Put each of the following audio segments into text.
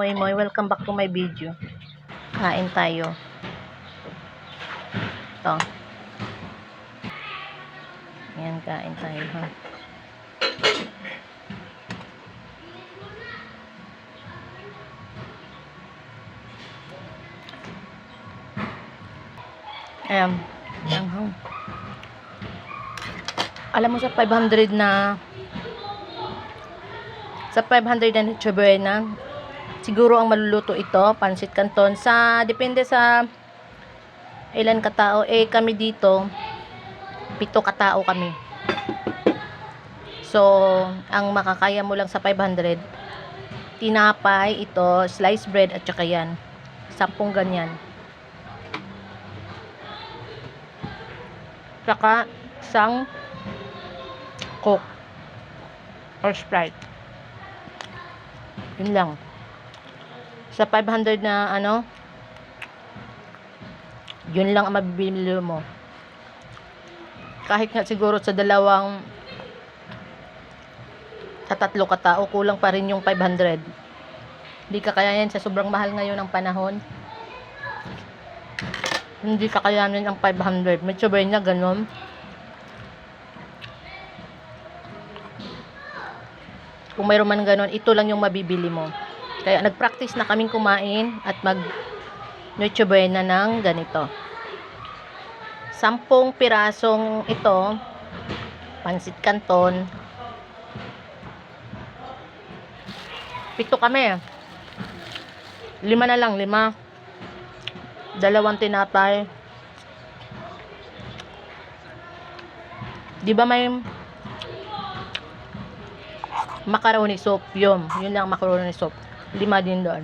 Moy Moy, welcome back to my video. Kain tayo. Ito. Ayan, kain tayo ha. Ayan. Ayan, ha. Alam mo sa 500 na sa 500 na Chibuena, siguro ang maluluto ito, pansit canton. Sa, depende sa ilan katao. Eh, kami dito, pito katao kami. So, ang makakaya mo lang sa 500, tinapay, ito, sliced bread, at saka yan. Sampung ganyan. Saka, isang coke or sprite. Yun lang. Sa 500 na ano, yun lang ang mabibili mo. Kahit nga siguro sa dalawang sa tatlo katao, kulang pa rin yung 500. Hindi kakayanin sa sobrang mahal ngayon ng panahon. Hindi kakayanin ang 500. Medyo ba niya ganun? Kung mayroon man ganun, ito lang yung mabibili mo. Kaya nag-practice na kaming kumain at mag Noche Buena ng ganito. Sampung pirasong ito, pansit canton. Pito kami. Lima na lang, lima. Dalawang tinapay. Di ba may macaroni soup? Yun. Yun lang macaroni soup. Lima din doon.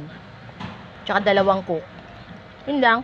Tsaka dalawang cook. Yun lang.